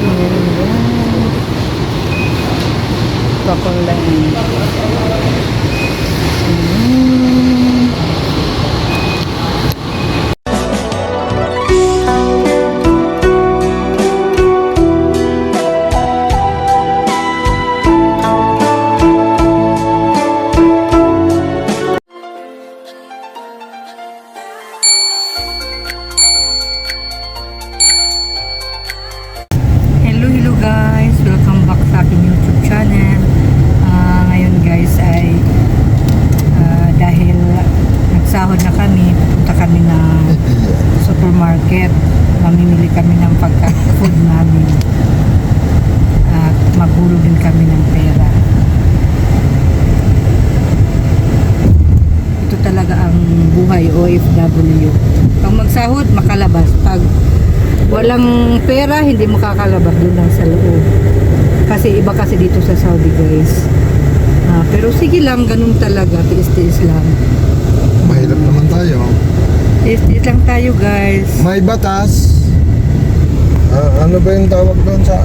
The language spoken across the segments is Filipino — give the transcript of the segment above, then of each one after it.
Ayan, ayan. OFW. Pag magsahod, makalabas. Pag walang pera, hindi makakalabas doon lang sa loob. Kasi iba kasi dito sa Saudi guys. Ah, pero sige lang, ganun talaga. Tiis-tiis lang. Mahirap naman tayo. Tiis-tiis lang tayo guys. May batas. Ah, ano ba yung tawag doon sa...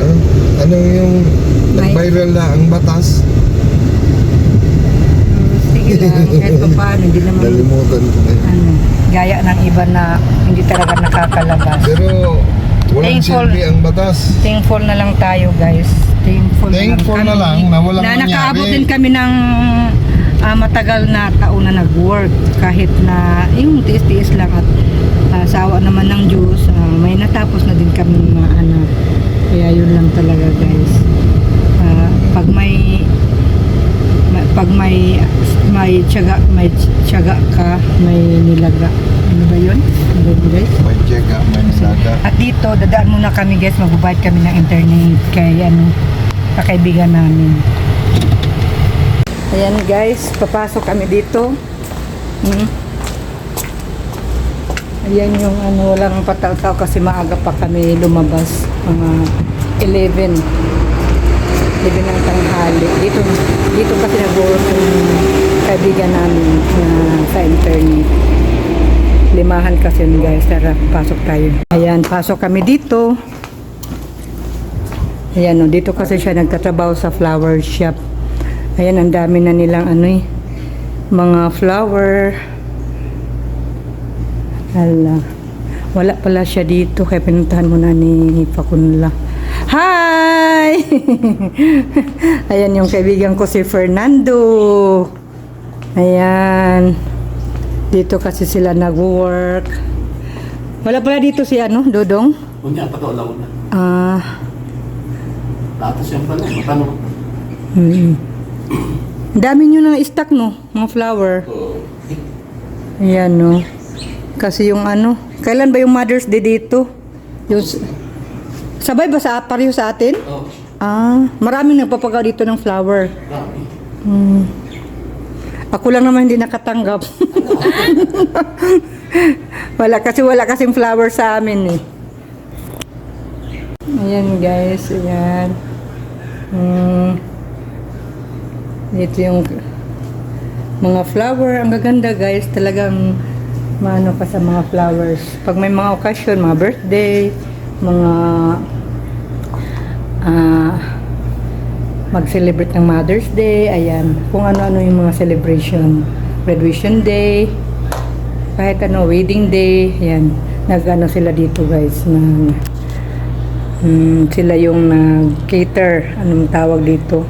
Ano, ano yung May- nag-viral na ang batas? Lang, kahit pa paano, hindi naman Nalimutan ko na yun. ano, gaya ng iba na hindi talaga nakakalabas. Pero walang Thankful. silbi ang batas. Thankful na lang tayo guys. Thankful, Thankful na lang, na walang na nangyari. nakaabot din kami ng ah, matagal na taon na nag-work kahit na yung tiis-tiis lang at ah, sa awa naman ng Diyos ah, may natapos na din kami mga anak kaya yun lang talaga guys Ah, pag may ma- pag may may tiyaga may tiyaga ka may nilaga ano ba yun? ano ba guys? May tiyega, may nilaga. At dito, dadaan muna kami guys, magbabayad kami ng internet kay ano, kakaibigan namin. Ayan guys, papasok kami dito. Hmm. Ayan yung ano, walang patao-tao kasi maaga pa kami lumabas. Mga 11. 11 ng tanghali. Dito, dito kasi nag-work yung kaibigan namin na sa internet. Limahan kasi yun guys. Tara, pasok tayo. Ayan, pasok kami dito. Ayan, oh, dito kasi siya nagtatrabaho sa flower shop. Ayan, ang dami na nilang ano eh, mga flower. Hala. Wala pala siya dito, kaya pinuntahan muna ni Pakunla. Hi! Ayan yung kaibigan ko si Fernando. Ayan. Dito kasi sila nag-work. Wala pala dito si ano, Dodong? Kunya, pato lang na. Ah, Tatas yan pala, matano. mm. Ang dami nyo ng stock, no? Mga flower. Oo. Ayan, no? Kasi yung ano, kailan ba yung Mother's Day dito? Yung, sabay ba sa pareho sa atin? Oo. Ah, maraming nagpapagawa dito ng flower. Dami. Hmm. Ako lang naman hindi nakatanggap. wala kasi wala kasing flower sa amin eh. Ayan guys, ayan. Hmm. Dito yung mga flower. Ang gaganda guys, talagang maano ka sa mga flowers. Pag may mga okasyon, mga birthday, mga ah mag-celebrate ng Mother's Day, ayan, kung ano-ano yung mga celebration, graduation day, kahit ano, wedding day, ayan, nag-ano sila dito guys, nag, hmm, sila yung nag-cater, anong tawag dito,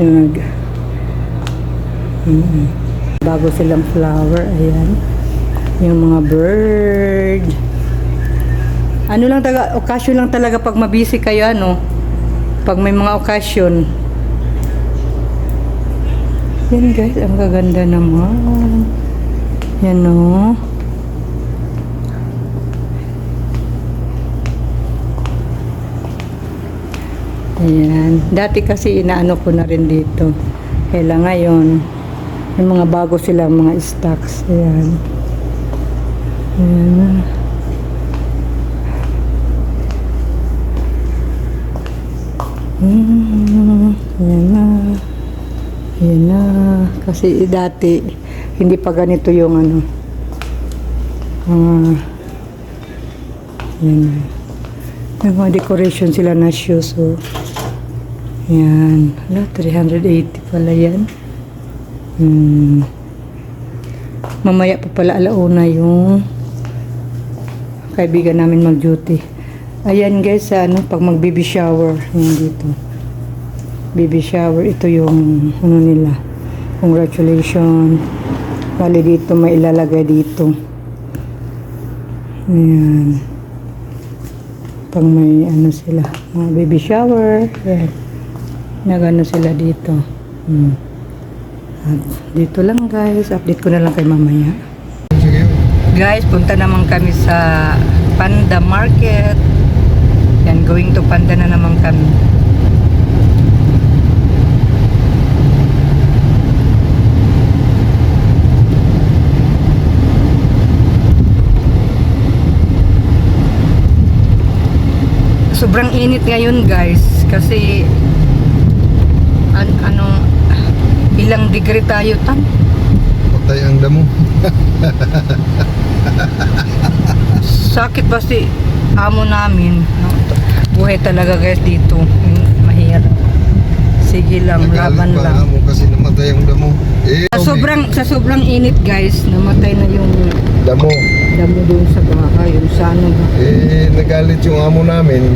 yung nag, hmm, bago silang flower, ayan, yung mga bird, ano lang taga, occasion lang talaga pag mabisi kayo, ano, pag may mga okasyon. Yan guys, ang gaganda naman. Yan o. Ayan. Dati kasi inaano ko na rin dito. Kaya ngayon, may mga bago silang mga stocks. Ayan. Ayan. Hmm, yan na. Yan na. Kasi dati, hindi pa ganito yung ano. ah, Yan. May mga decoration sila na shoes. Oh. Yan. Hala, 380 pala yan. Hmm. Mamaya pa pala alauna yung kaibigan namin mag-duty. Ayan guys, sa ano, pag mag-baby shower. Yan dito. Baby shower. Ito yung ano nila. Congratulations. Bali dito may ilalagay dito. Ayan. Pag may ano sila, mga baby shower. Ayan. Nagano sila dito. Hmm. At dito lang guys, update ko na lang kay mamaya. Guys, punta naman kami sa Panda Market. Yan, going to Panda na naman kami. Sobrang init ngayon guys kasi an ano ilang degree tayo tan Patay ang damo. sakit ba si amo namin no? Buhay talaga guys dito Hmm, mahirap sige lang laban lang mo kasi namatay ang damo. Eh, sa sobrang sa sobrang init guys namatay na yung damo. damo doon sa bahay yung sa ano ba Eh, nagalit yung amo namin.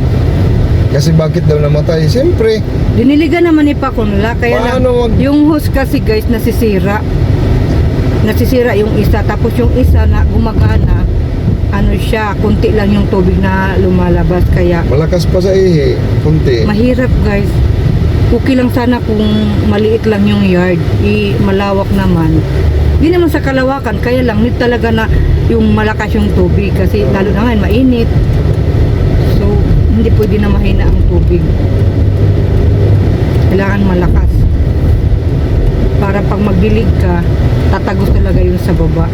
Kasi bakit daw namatay? Siyempre, diniligan naman ni Pakunla kaya lang Paano wag- yung hose kasi guys nasisira nasisira yung isa tapos yung isa na gumagana ano siya kunti lang yung tubig na lumalabas kaya malakas pa sa ihi. Kunti. Mahirap guys. Okay lang sana kung maliit lang yung yard. I malawak naman. Hindi naman sa kalawakan. Kaya lang need talaga na yung malakas yung tubig. Kasi lalo na ngayon mainit. So hindi pwede na mahina ang tubig. Kailangan malakas. Para pag magdilig ka, tatagos talaga yun sa baba.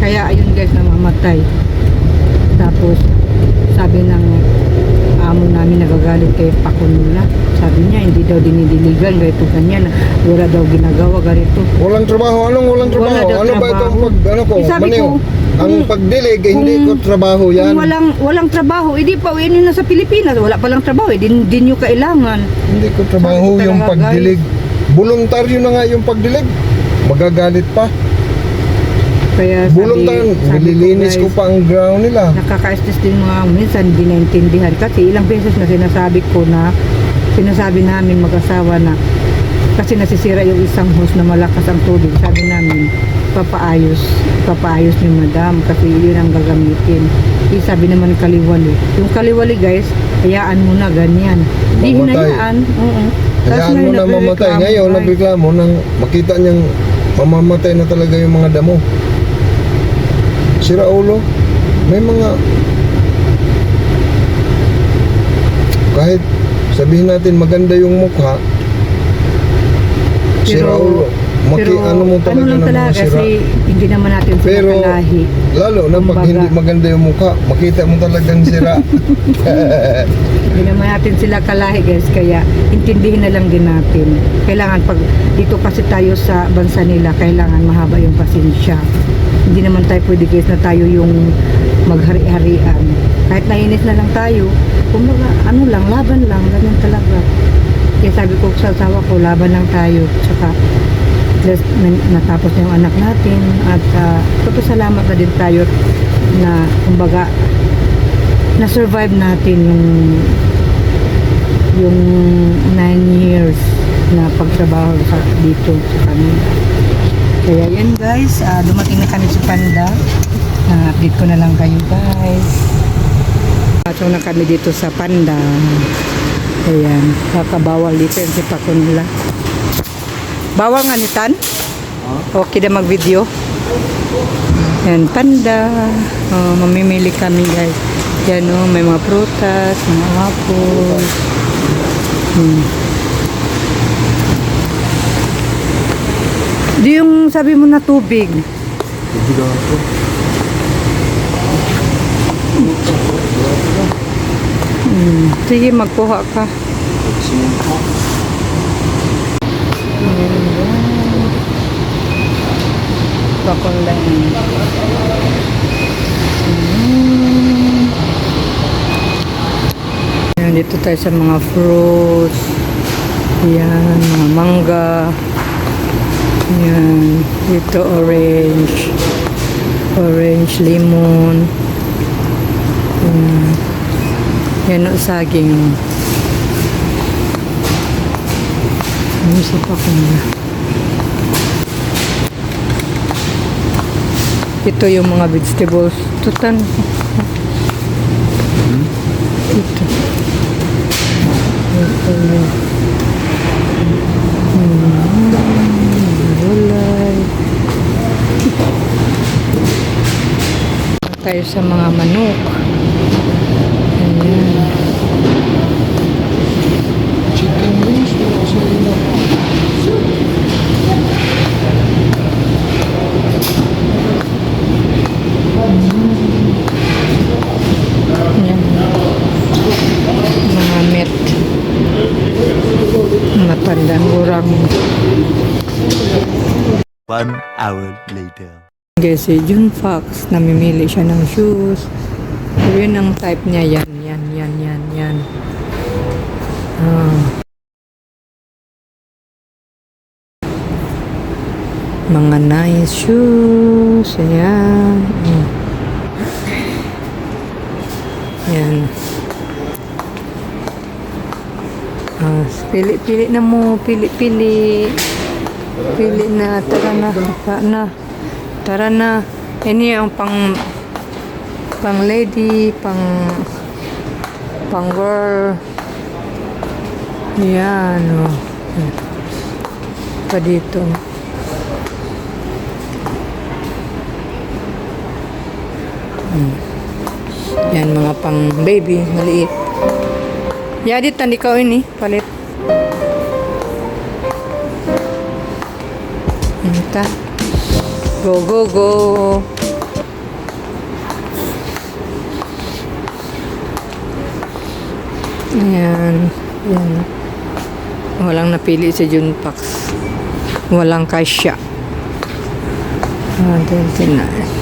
Kaya ayun guys, namamatay. Tapos, sabi ng amo namin nagagalit kay Pakunula. Sabi niya, hindi daw dinidiligan, ganito ganyan. Wala daw ginagawa, ganito. Walang trabaho. Anong walang trabaho? Wala ano ba itong trabaho. pag, ano ko? Eh, sabi Maniw? ko, ang kung- pagdilig, eh, hindi ko trabaho yan. Kung walang, walang trabaho, edi pa uwi na sa Pilipinas. Wala palang trabaho, eh. Din, din nyo kailangan. Hindi ko trabaho ko yung pagdilig. Voluntaryo na nga yung pagdilig. Magagalit pa. Kaya sabi, ko, Nililinis ko guys, pa ang ground nila. nakaka-stress din mga minsan hindi naintindihan. Kasi ilang beses na sinasabi ko na sinasabi namin mag-asawa na kasi nasisira yung isang hose na malakas ang tubig. Sabi namin papaayos papaayos ni madam kasi yun ang gagamitin. Eh, sabi naman kaliwali. Yung kaliwali guys hayaan mo na ganyan. Di Mamatay. hinayaan. Oo Hayaan mo na mamatay. Ngayon, nagreklamo nang makita niyang mamamatay na talaga yung mga damo. Sira ulo. May mga kahit sabihin natin maganda yung mukha sira ulo. Maki, pero ano mo talaga lang talaga kasi hindi naman natin sila Pero kalahi lalo na pag Kumbaga. hindi maganda yung mukha, makita mo talagang sira. Hindi naman natin sila kalahi guys, kaya intindihin na lang din natin. Kailangan pag dito kasi tayo sa bansa nila, kailangan mahaba yung pasensya. Hindi naman tayo pwede guys na tayo yung maghari-harian. Kahit nainis na lang tayo, kumbaga ano lang, laban lang, ganyan talaga. Kaya sabi ko sa asawa ko, laban lang tayo. Tsaka just na- natapos na yung anak natin at uh, salamat na din tayo na kumbaga na-survive natin yung yung 9 years na pagtrabaho sa dito sa kanila. Kaya yan guys, ah, dumating na kami sa Panda. Na-update ko na lang kayo guys. Pasok na kami dito sa Panda. Ayan, kakabawal dito yung si Pakunla. Bawal nga ni Tan? Okay na mag-video? Yan, panda. Oh, mamimili kami guys. Yan oh, may mga prutas, mga apple. Hmm. Di yung sabi mo na tubig. Hmm. Sige, magkuha ka ganda. Kakulay. Hmm. Nandito tayo sa mga fruits. Ayan, mga mangga. Ayan, dito orange. Orange, lemon. Ayan. Yan saging. Ayan. Ano sa pa Ito yung mga vegetables. Tutan. Ito. Ito yung Hmm, gulay. Tayo sa mga manok. Ayan. Chicken wings, wala sa ilo. Ayan. Mga met. Matandang urang. One hour later. Guys, si Jun Fox, namimili siya ng shoes. Pero yun ang type niya, yan, yan, yan, yan, yan. Ah. Mga nice shoes. Ayan. Mm. Yan. Ah, pili-pili na mo, pili-pili. Pili na, tara na, na. Tara na. Ini ang pang pang lady, pang pang girl. Yan, oh. Pa dito. Yan, mga pang baby, maliit. Yadit, tandi ka ini, palit. Ita. Go, go, go. Ayan. Ayan. Walang napili si Junpax. Walang kasya. Ah, dito na.